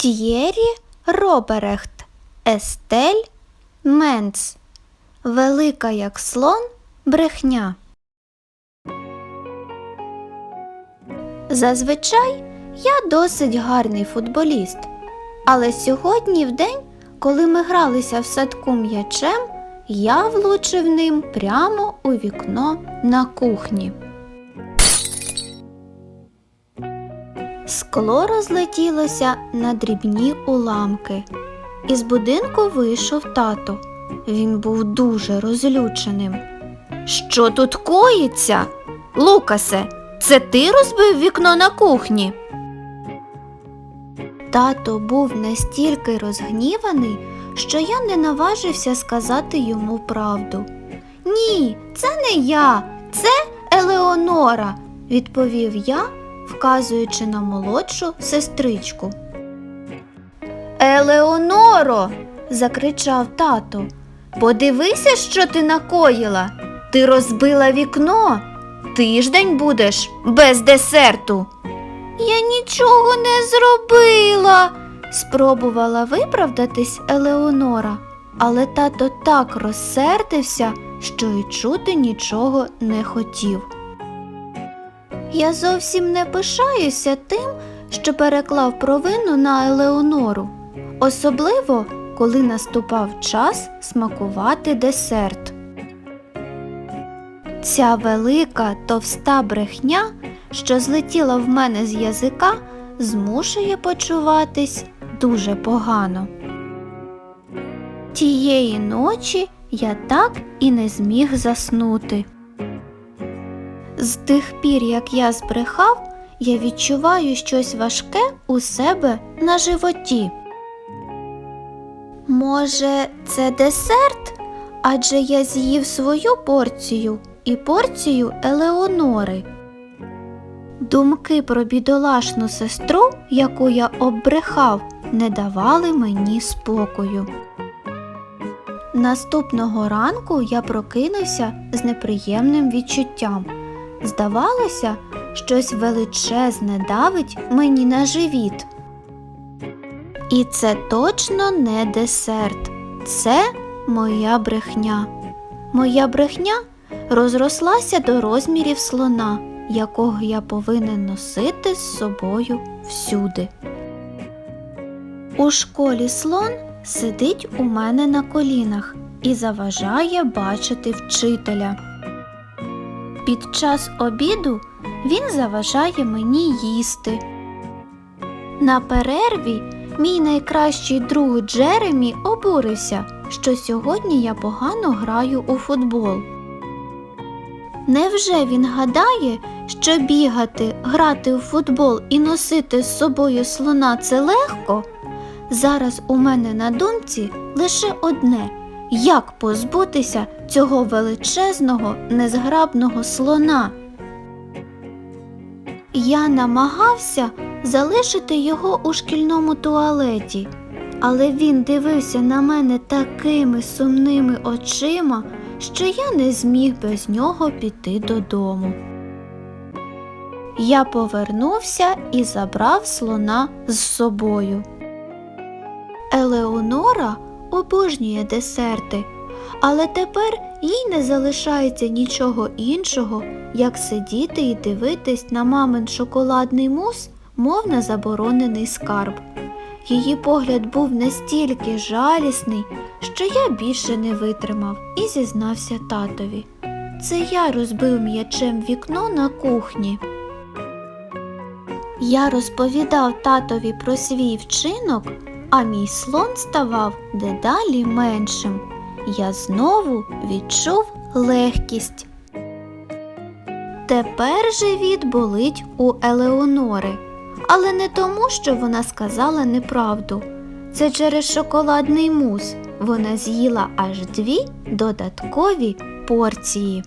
Т'єрі Роберехт, Естель Менц. Велика як слон брехня. Зазвичай я досить гарний футболіст. Але сьогодні, в день, коли ми гралися в садку м'ячем, я влучив ним прямо у вікно на кухні. Скло розлетілося на дрібні уламки. Із будинку вийшов тато. Він був дуже розлюченим. Що тут коїться? Лукасе, це ти розбив вікно на кухні? Тато був настільки розгніваний, що я не наважився сказати йому правду. Ні, це не я, це Елеонора, відповів я, вказуючи на молодшу сестричку. Елеоноро, закричав тато, подивися, що ти накоїла. Ти розбила вікно. Тиждень будеш без десерту. Я нічого не зробила, спробувала виправдатись Елеонора, але тато так розсердився, що й чути нічого не хотів. Я зовсім не пишаюся тим, що переклав провину на Елеонору, особливо коли наступав час смакувати десерт. Ця велика товста брехня, що злетіла в мене з язика, змушує почуватись дуже погано. Тієї ночі я так і не зміг заснути. З тих пір, як я збрехав, я відчуваю щось важке у себе на животі. Може, це десерт? Адже я з'їв свою порцію і порцію Елеонори. Думки про бідолашну сестру, яку я оббрехав, не давали мені спокою. Наступного ранку я прокинувся з неприємним відчуттям. Здавалося, щось величезне давить мені на живіт. І це точно не десерт, це моя брехня. Моя брехня розрослася до розмірів слона, якого я повинен носити з собою всюди. У школі слон сидить у мене на колінах і заважає бачити вчителя. Під час обіду він заважає мені їсти. На перерві мій найкращий друг Джеремі обурився, що сьогодні я погано граю у футбол. Невже він гадає, що бігати, грати у футбол і носити з собою слона це легко? Зараз у мене на думці лише одне як позбутися цього величезного, незграбного слона. Я намагався залишити його у шкільному туалеті, але він дивився на мене такими сумними очима, що я не зміг без нього піти додому. Я повернувся і забрав слона з собою. Елеонора обожнює десерти, але тепер їй не залишається нічого іншого, як сидіти і дивитись на мамин шоколадний мус, мов на заборонений скарб. Її погляд був настільки жалісний, що я більше не витримав і зізнався татові. Це я розбив м'ячем вікно на кухні. Я розповідав татові про свій вчинок, а мій слон ставав дедалі меншим. Я знову відчув легкість. Тепер живіт болить у Елеонори, але не тому, що вона сказала неправду. Це через шоколадний мус. Вона з'їла аж дві додаткові порції.